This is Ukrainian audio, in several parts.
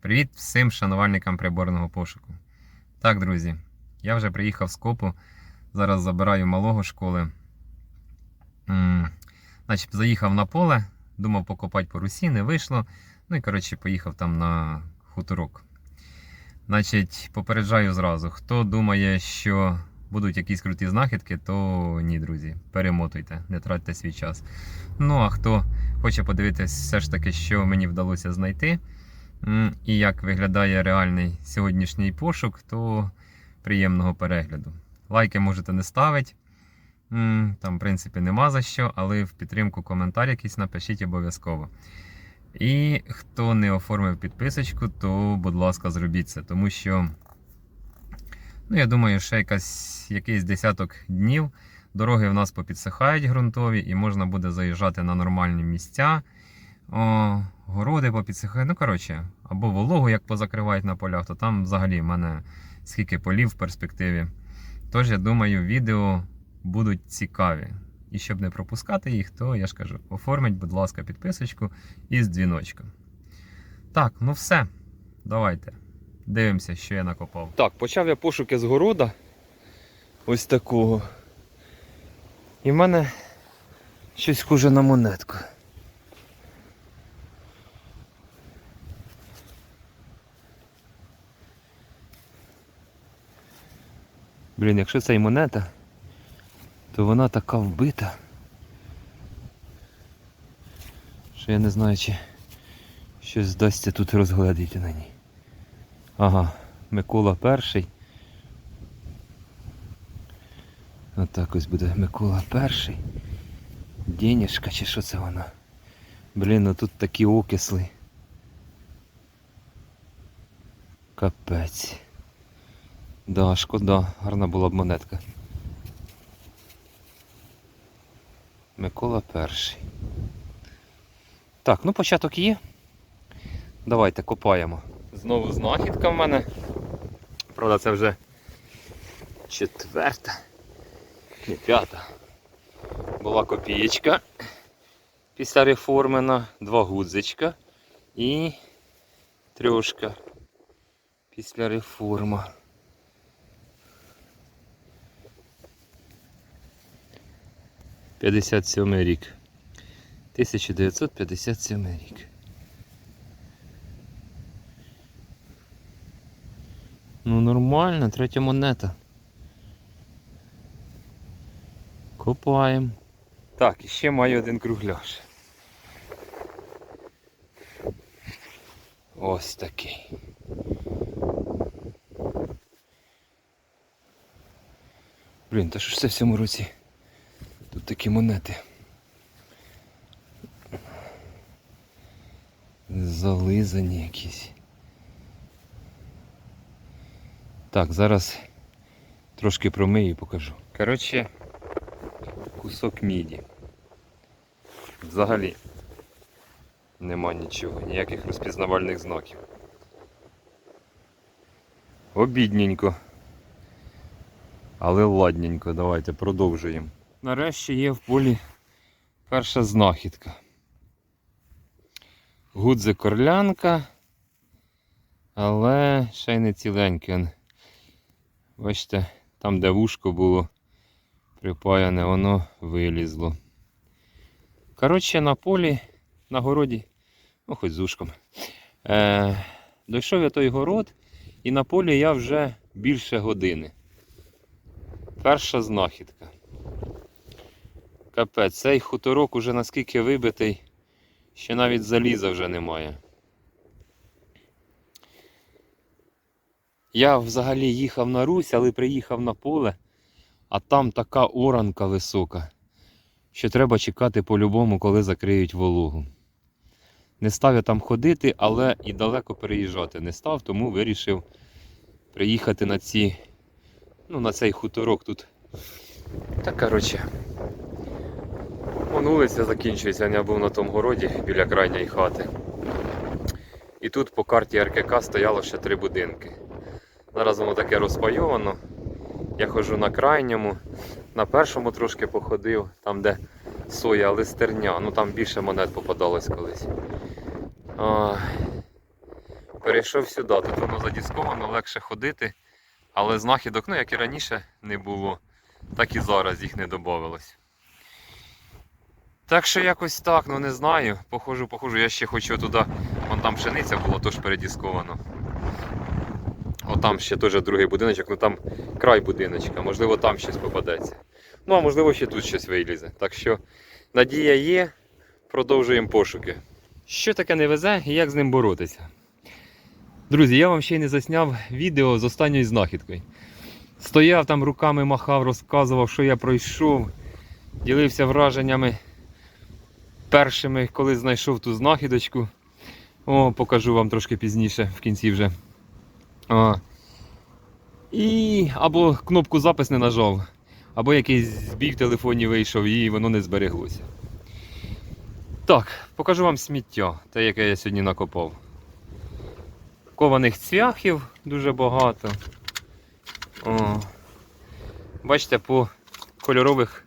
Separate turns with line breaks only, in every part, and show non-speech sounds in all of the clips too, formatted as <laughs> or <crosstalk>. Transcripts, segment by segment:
Привіт всім шанувальникам приборного пошуку. Так, друзі, я вже приїхав з копу. Зараз забираю малого школи. Значить, заїхав на поле, думав покопати по русі, не вийшло. Ну і коротше, поїхав там на хуторок. Значить, попереджаю зразу, хто думає, що будуть якісь круті знахідки, то ні, друзі, перемотуйте, не тратьте свій час. Ну а хто хоче подивитись все ж таки, що мені вдалося знайти, і як виглядає реальний сьогоднішній пошук, то приємного перегляду. Лайки можете не ставити. Там, в принципі, нема за що, але в підтримку коментар якийсь напишіть обов'язково. І хто не оформив підписочку, то, будь ласка, зробіть це, тому що, ну, я думаю, ще якась, якийсь десяток днів дороги в нас попідсихають ґрунтові, і можна буде заїжджати на нормальні місця. О, городи попідсихають. Ну, коротше, або вологу, як позакривають на полях, то там взагалі в мене скільки полів в перспективі. Тож, я думаю, відео будуть цікаві. І щоб не пропускати їх, то я ж кажу, оформіть, будь ласка, підписочку із дзвіночком. Так, ну все. Давайте. Дивимося, що я накопав.
Так, почав я пошуки з города. Ось такого. І в мене щось схоже на монетку. Блін, якщо це і монета, то вона така вбита. Що я не знаю, чи щось здасться тут розглядіти на ній. Ага, Микола перший. Отак ось буде Микола перший. Денежка чи що це вона? Блін, ну тут такі окисли. Капець. Да, шкода, гарна була б монетка. Микола перший. Так, ну початок є. Давайте копаємо. Знову знахідка в мене. Правда, це вже четверта, не п'ята. Була копієчка. Після реформи два гудзичка і трьошка після реформи. 57 рік. 1957 рік. Ну нормально, третя монета. Копаємо. Так, і ще маю один кругляш. Ось такий. Блін, та що ж це в цьому році? Такі монети. Зализані якісь. Так, зараз трошки промию і покажу. Коротше, кусок міді. Взагалі нема нічого, ніяких розпізнавальних знаків. Обідненько. Але ладненько, давайте продовжуємо. Нарешті є в полі перша знахідка. Гудзик орлянка, але ще й не ціленький. Он. Бачите, там де вушко було припаяне, воно вилізло. Коротше, на полі, на городі, ну хоч з ушком. Е, дійшов я той город, і на полі я вже більше години. Перша знахідка. Капець, цей хуторок уже наскільки вибитий, що навіть заліза вже немає. Я взагалі їхав на Русь, але приїхав на поле, а там така оранка висока, що треба чекати по-любому, коли закриють вологу. Не став я там ходити, але і далеко переїжджати не став, тому вирішив приїхати на ці, ну, на цей хуторок тут. Та коротше. Вон вулиця закінчується, я був на тому городі біля крайньої хати. І тут по карті РКК стояло ще три будинки. Зараз воно таке розпайовано. Я ходжу на крайньому, на першому трошки походив, там де соя листерня, ну там більше монет попадалось колись. А,
перейшов сюди. Тут воно задісковано, легше ходити, але знахідок, ну як і раніше, не було, так і зараз їх не додавалось. Так що якось так, ну не знаю. Похожу, похожу. Я ще хочу туди. Вон там пшениця була, теж передісковано. Отам ще теж другий будиночок, ну там край будиночка, можливо, там щось попадеться. Ну, а можливо, ще тут щось вилізе. Так що надія є, продовжуємо пошуки. Що таке не везе і як з ним боротися? Друзі, я вам ще й не засняв відео з останньою знахідкою. Стояв там руками махав, розказував, що я пройшов, ділився враженнями першими, коли знайшов ту знахідочку. О, покажу вам трошки пізніше, в кінці вже. А. І або кнопку запис не нажав, або якийсь збій в телефоні вийшов і воно не збереглося. Так, покажу вам сміття, те, яке я сьогодні накопав. Кованих цвяхів дуже багато. О. Бачите, по кольорових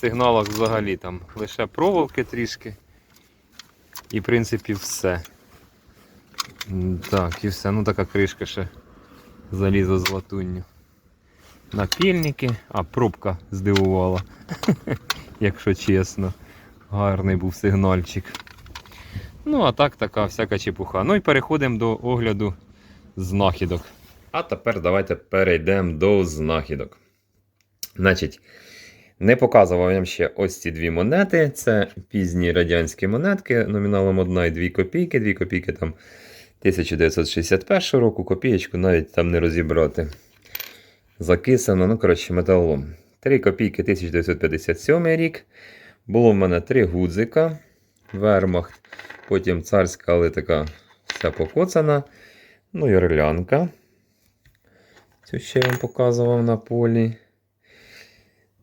сигналах взагалі там лише проволоки трішки. І в принципі все. Так, і все. Ну така кришка ще залізо з латунню. Напільники, а пробка здивувала. <laughs> Якщо чесно. Гарний був сигнальчик. Ну, а так, така всяка чепуха. Ну і переходимо до огляду знахідок. А тепер давайте перейдемо до знахідок. Значить, не показував вам ще ось ці дві монети. Це пізні радянські монетки номіналом 1 і 2 копійки. 2 копійки там 1961 року, копієчку навіть там не розібрати. Закисано, ну, коротше, металолом. 3 копійки 1957 рік. Було в мене 3 гудзика. Вермахт. Потім царська, але така вся покоцана. Ну і орлянка. Цю ще я вам показував на полі.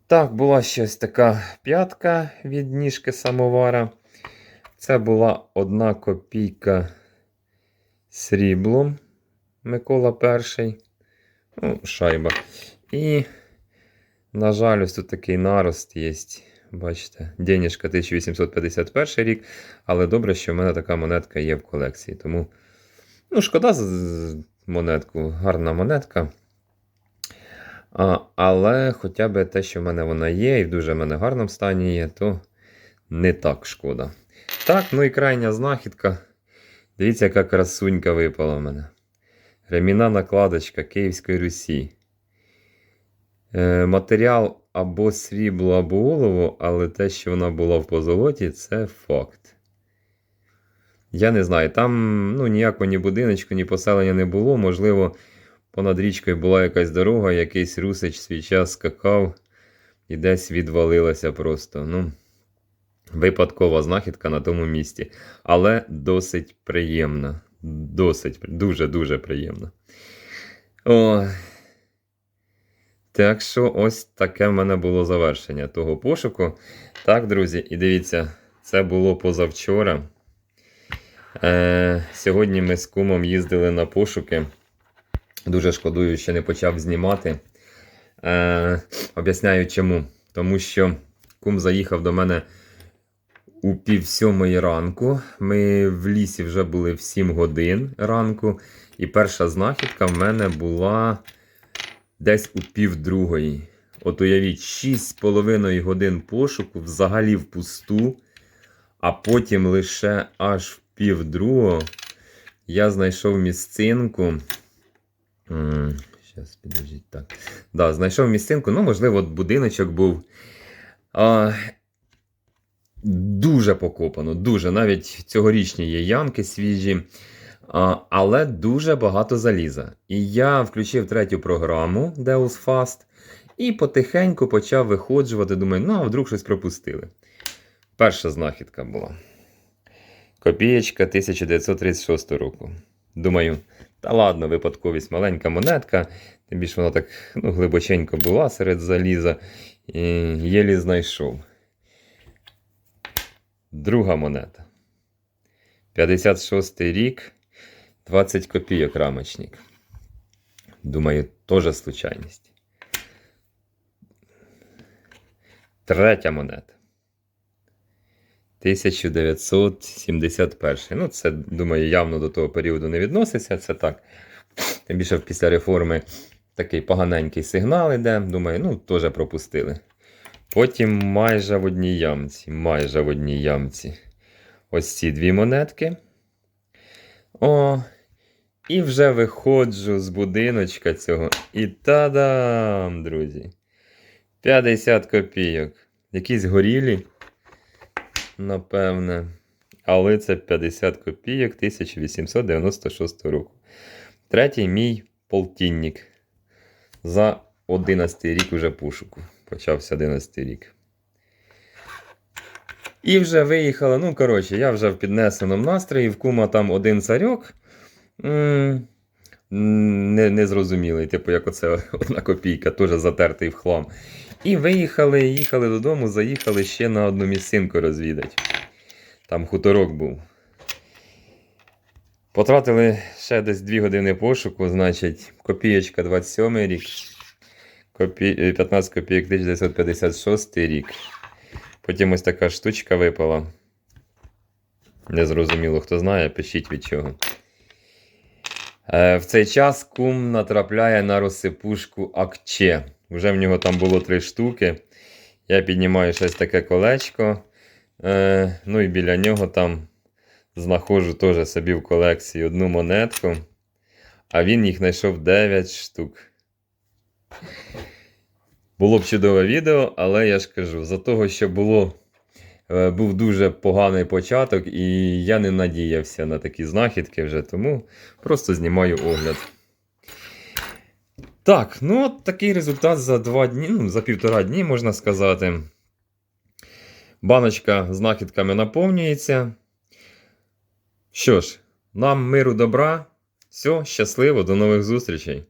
Так, була щось така п'ятка від ніжки самовара. Це була одна копійка сріблом Микола І. Ну, шайба. І, на жаль, ось тут такий нарост є. Бачите, денежка 1851 рік. Але добре, що в мене така монетка є в колекції. Тому, ну, шкода з монетку, гарна монетка. Але хоча б те, що в мене вона є, і в дуже в мене гарному стані є, то не так шкода. Так, ну і крайня знахідка. Дивіться, яка красунька випала в мене. Ремінна накладочка Київської Русі. Е, матеріал або срібло, або олово, але те, що вона була в позолоті, це факт. Я не знаю, там ну, ніякого ні будиночку, ні поселення не було. Можливо, понад річкою була якась дорога, якийсь русич свій час скакав і десь відвалилася просто. Ну, випадкова знахідка на тому місці. Але досить приємна. Досить, дуже-дуже приємна. О. Так що ось таке в мене було завершення того пошуку. Так, друзі, і дивіться, це було позавчора. Е, сьогодні ми з кумом їздили на пошуки. Дуже шкодую, що не почав знімати. Е, об'ясняю чому. Тому що кум заїхав до мене у пів сьомої ранку. Ми в лісі вже були в 7 годин ранку. І перша знахідка в мене була десь у пів другої. От уявіть, 6,5 годин пошуку взагалі впусту, а потім лише аж в пів другого я знайшов місцинку. Зараз, підождіть, так. Да, знайшов місцинку, ну, можливо, будиночок був. А, дуже покопано, дуже. Навіть цьогорічні є ямки свіжі. А, але дуже багато заліза. І я включив третю програму Deus Fast і потихеньку почав виходжувати. Думаю, ну а вдруг щось пропустили. Перша знахідка була. Копієчка 1936 року. Думаю, та ладно, випадковість маленька монетка. Тим більше вона так ну, глибоченько була серед заліза. І єлі знайшов. Друга монета. 56 рік. 20 копійок рамочник. Думаю, теж случайність. Третя монета. 1971. Ну, це, думаю, явно до того періоду не відноситься. Це так. Тим більше після реформи такий поганенький сигнал іде. Думаю, ну, теж пропустили. Потім майже в одній ямці. Майже в одній ямці. Ось ці дві монетки. О, і вже виходжу з будиночка цього. І та-дам, друзі! 50 копійок. Якісь горілі, напевне. Але це 50 копійок 1896 року. Третій мій полтинник. За 11 рік уже пошуку. Почався 11 рік. І вже виїхали. Ну, коротше, я вже в піднесеному настрої, в кума там один царьок. М, Не, незрозумілий, типу, як оце <laughs> одна копійка, теж затертий в хлам. І виїхали, їхали додому, заїхали ще на одну місцинку розвідати. Там хуторок був. Потратили ще десь 2 години пошуку, значить, копієчка 27 рік, копі... е, 15 копійок 1956 рік. Потім ось така штучка випала. Незрозуміло, хто знає, пишіть від чого. Е, в цей час кум натрапляє на розсипушку Акче. Вже в нього там було три штуки. Я піднімаю щось таке колечко. Е, ну і біля нього там знаходжу теж собі в колекції одну монетку. А він їх знайшов 9 штук. Було б чудове відео, але я ж кажу, за того, що було, е, був дуже поганий початок, і я не надіявся на такі знахідки вже, тому просто знімаю огляд. Так, ну от такий результат за два дні, ну, за півтора дні, можна сказати. Баночка з знахідками наповнюється. Що ж, нам миру добра. Все, щасливо, до нових зустрічей.